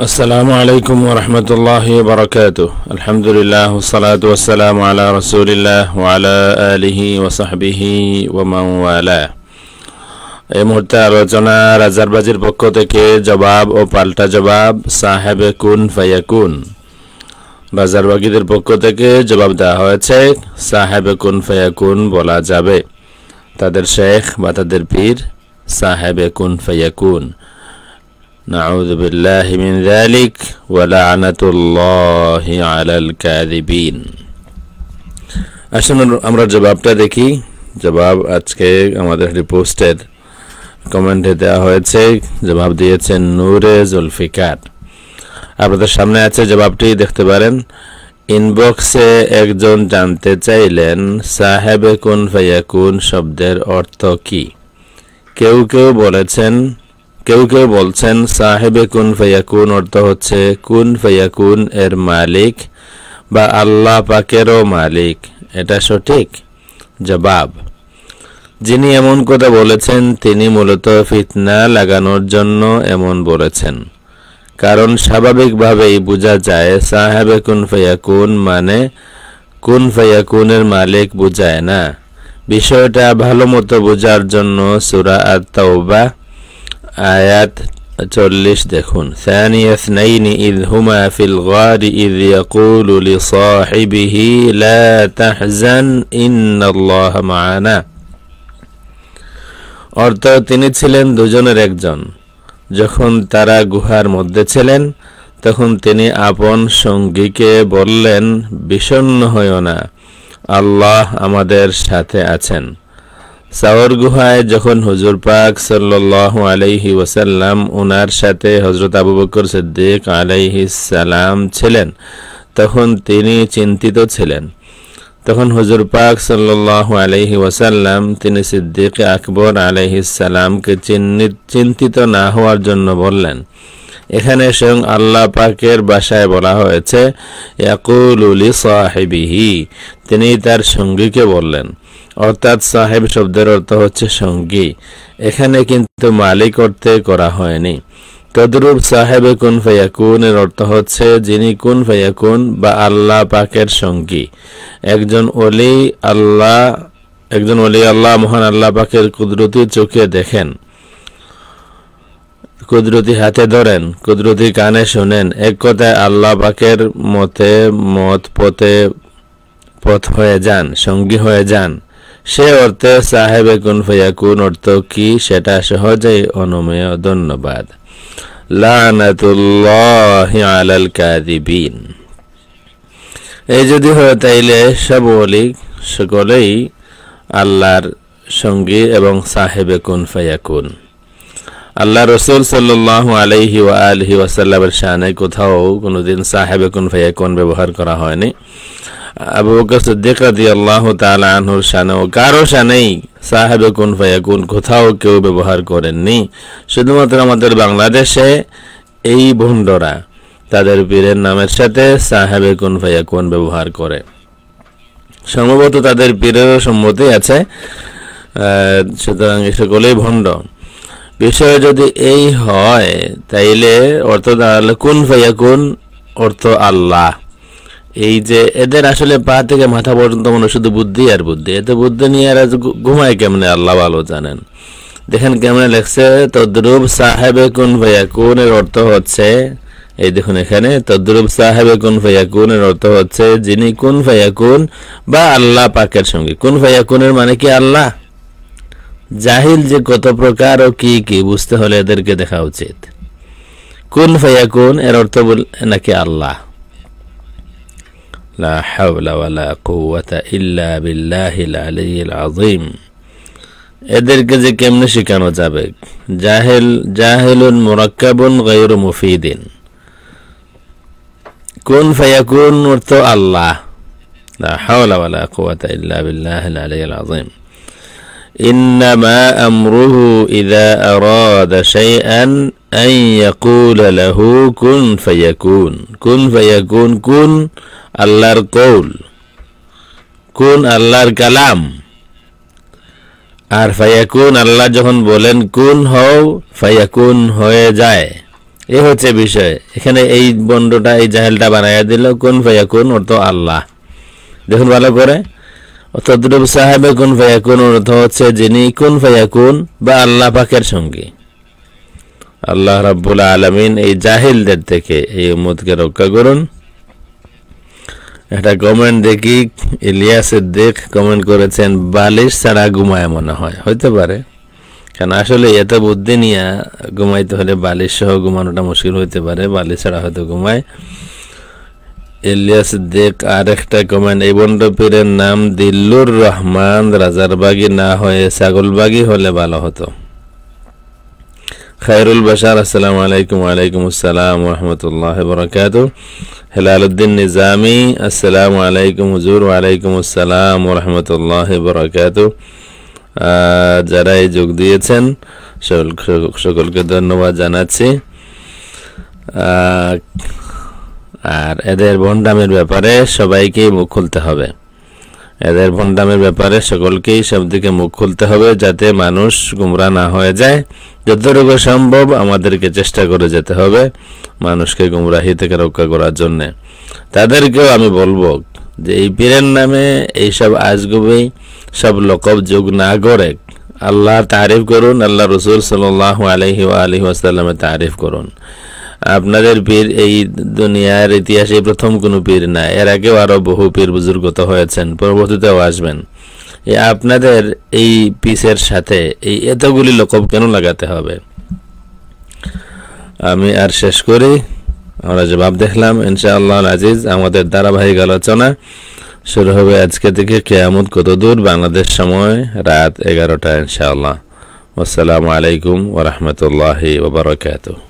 السلام عليكم ورحمة الله وبركاته الحمد لله والصلاة والسلام على رسول الله وعلى آله وصحبه ومن والاه এই মুহূর্তে আলোচনা রাজারবাজির পক্ষ থেকে জবাব ও পাল্টা জবাব সাহেবে কুন ফায়াকুন রাজারবাগীদের পক্ষ থেকে জবাব দেওয়া হয়েছে সাহেবে কুন ফায়াকুন বলা যাবে তাদের শেখ বা তাদের পীর সাহেবে কুন ফায়াকুন نعوذ بالله من ذلك ولعنة الله على الكاذبين আসুন আমরা জবাবটা দেখি জবাব আজকে আমাদের রিপোস্টের কমেন্টে দেওয়া হয়েছে জবাব দিয়েছেন নূরে জুলফিকার আপনাদের সামনে আছে জবাবটি দেখতে পারেন ইনবক্সে একজন জানতে চাইলেন সাহেবে কুন ফায়াকুন শব্দের অর্থ কি কেউ কেউ বলেছেন কেউ কেউ বলছেন, সাহেবে কুন ফায়াকুন অর্থ হচ্ছে, কুন ফায়াকুন এর মালিক বা আল্লাহ পাকেরও মালিক। এটা সঠিক? জবাব, যিনি এমন কথা বলেছেন, তিনি মূলত ফিতনা লাগানোর জন্য এমন বলেছেন। কারণ স্বাভাবিকভাবেই বোঝা যায়, সাহেবে কুন ফায়াকুন মানে কুন ফায়াকুনের মালিক বোঝায় না। বিষয়টা ভালো মতো বোঝার জন্য সুরা আর তাওবা আয়াত চল্লিশ দেখুন ثاني اثنين إذ هما في الغار إذ يقول لصاحبه لا تحزن إن الله معنا অর্থ তিনি ছিলেন দুজনের একজন যখন তারা গুহার মধ্যে ছিলেন তখন তিনি আপন সঙ্গীকে বললেন বিষণ্ন হইও না আল্লাহ আমাদের সাথে আছেন সাওর গুহায় যখন হুজুর পাক সাল্লাহ আলাইহি ওয়াসাল্লাম ওনার সাথে হজরত আবু বকর সিদ্দিক আলাইহি সালাম ছিলেন, তখন তিনি চিন্তিত ছিলেন। তখন হুজুর পাক সাল্লাহ আলাইহি ওয়াসাল্লাম তিনি সিদ্দিক আকবর আলাইহি সালামকে চিন্তিত না হওয়ার জন্য বললেন, এখানে স্বয়ং আল্লাহ পাকের বাসায় বলা হয়েছে ইয়াকুলুলি সাহেবিহি। তিনি তার সঙ্গীকে বললেন অর্থাৎ সাহেব শব্দের অর্থ হচ্ছে সঙ্গী। এখানে কিন্তু মালিক অর্থে করা হয়নি। তদরূপ সাহেবে কুন ফায়াকুন এর অর্থ হচ্ছে যিনি কুন ফায়াকুন বা আল্লাহ পাকের সঙ্গী। একজন অলি আল্লাহ, একজন অলি আল্লাহ, মহান আল্লাহ পাকের কুদরতি চোখে দেখেন, কুদরতি হাতে ধরেন, কুদরতি কানে শোনেন। এক কথায় আল্লাহ পাকের মতে, মত পথে পথ হয়ে যান, সঙ্গী হয়ে যান। সে অর্থে সাহেবে কুন ফয়াকুন, অর্থ কি সেটা সহজেই অনুমেয়, ধন্যবাদ। এই যদি হয় তাইলে সব বলি সকলেই আল্লাহর সঙ্গী এবং সাহেবে কুন ফয়াকুন। আল্লাহ রসুল সাল্লাহ আলাইহি ওয়া আলহি ওয়াসাল্লামের শানে কোথাও কোনোদিন সাহেবে কুন ফয়াকুন ব্যবহার করা হয়নি। আবু বকর সিদ্দিক রাদিয়াল্লাহু তাআলা আনহুর শানেও কারও শানেই সাহেবে কুন ফায়াকুন কোথাও কেউ ব্যবহার করেননি। শুধুমাত্র আমাদের বাংলাদেশে এই ভণ্ডরা, তাদের পীরের নামের সাথে সাহেবে কুন ফায়াকুন ব্যবহার করে। সম্ভবত তাদের পীরেরও সম্মতি আছে সুতরাং সকলেই ভণ্ড। বিষয় যদি এই হয়, তাইলে অর্থ দাঁড়ালে কুন ফায়াকুন অর্থ আল্লাহ। এই যে এদের আসলে পা থেকে মাথা পর্যন্ত মনে শুধু বুদ্ধি আর বুদ্ধি। এতে বুদ্ধি নিয়ে এরা ঘুমায় কেমনে? আল্লাহ ভালো জানেন। দেখেন কেমনে লেখছে তদ্রুব সাহেবে কুন ভাইয়া কুন এর অর্থ হচ্ছে এই দেখুন এখানে তদ্রুব সাহেবে কুন ভাইয়া কুন এর অর্থ হচ্ছে, যিনি কুন ভাইয়া কুন বা আল্লাহ পাকের সঙ্গে কুন ভাইয়া কুনের মানে কি আল্লাহ? জাহিল যে কত প্রকার ও কি কি, বুঝতে হলে এদেরকে দেখা উচিত। কুন ভাইয়া কুন এর অর্থ নাকি আল্লাহ? لا حول ولا قوة إلا بالله العلي العظيم এদেরকে যে কেমনে শেখানো যাবে জাহেল জাহেলুন মুরাক্কাবুন গায়রু মুফিদিন কুন ফায়াকুন অর্থ আল্লাহ লা হাওলা ওয়ালা কুওয়াতা ইল্লা বিল্লাহিল আলিয়্যিল আযীম إنما أمره إذا أراد شيئا أن يقول له كن فيكون كن فيكون كن আল্লাহর কৌল কোন আল্লাহর কালাম আর ফায়াকুন আল্লাহ যখন বলেন কুন হও ফায়াকুন হয়ে যায় এই হচ্ছে বিষয় এখানে এই বন্ডটা এই জাহেলটা বানাইয়া দিল কোন ভাইয়া কোন অর্থ আল্লাহ দেখুন ভালো করে তদ্রুপ সাহেবে কোন ভাইয়া কোন অর্থ হচ্ছে যিনি কোন ভাইয়া কোন বা আল্লাহ পাকের সঙ্গে। আল্লাহ রাব্বুল আলমিন এই জাহিলদের থেকে এই উম্মতকে রক্ষা করুন। একটা কমেন্ট দেখি ইলিয়াসের দেখ কমেন্ট করেছেন, বালিশ ছাড়া ঘুমায় মনে হয়। হইতে পারে। কারণ আসলে এত বুদ্ধি নিয়ে ঘুমাইতে হলে বালিশ সহ ঘুমানোটা মুশকিল হইতে পারে। বালিশ ছাড়া হয়তো ঘুমায়। ইলিয়াস সিদ্দিক আর একটা কমেন্ট এই বন্ড পীরের নাম দিল্লুর রহমান। রাজারবাগি না হয়ে ছাগলবাগি হলে ভালো হতো। খায়রুল বাশার, আসসালামু আলাইকুম, ওয়ালাইকুম আসসালাম রহমতুল্লাহ বরকাত হেলালুদ্দিন নিজামি, আসসালামু আলাইকুম হুজুর, ওয়ালাইকুম আসসালাম রহমতুল্লাহ বরকাত যারা এই যোগ দিয়েছেন সকলকে ধন্যবাদ জানাচ্ছি। আর এদের ভণ্ডামের ব্যাপারে সবাইকেই মুখ খুলতে হবে। এদের ভণ্ডামের ব্যাপারে সকলকেই সব দিকে মুখ খুলতে হবে যাতে মানুষ গুমরা না হয়ে যায়। যতটুকু সম্ভব আমাদেরকে চেষ্টা করে যেতে হবে মানুষকে গুমরাহি থেকে রক্ষা করার জন্যে। তাদেরকেও আমি বলব যে এই পীরের নামে এইসব আজগুবি, সব লকব যোগ না করে আল্লাহ তারিফ করুন, আল্লাহ রসুল সাল আলহি আলহি আসাল্লামের তারিফ করুন। আপনাদের পীর এই দুনিয়ার ইতিহাসে প্রথম কোনো পীর না এর আগেও আরও বহু পীর বুজুর্গত হয়েছেন, পরবর্তীতেও আসবেন। আপনাদের এই পিসের সাথে এই এতগুলি লোকব কেন লাগাতে হবে? আমি আর শেষ করি, আমরা জবাব দেখলাম, ইনশাআল্লাহ আজিজ, আমাদের ধারাবাহিক আলোচনা শুরু হবে আজকে থেকে, কেয়ামত কত দূর বাংলাদেশ সময় রাত এগারোটা, ইনশাআল্লাহ। আসসালামু আলাইকুম ওরহমতুল্লাহি ওবরাকাতুহ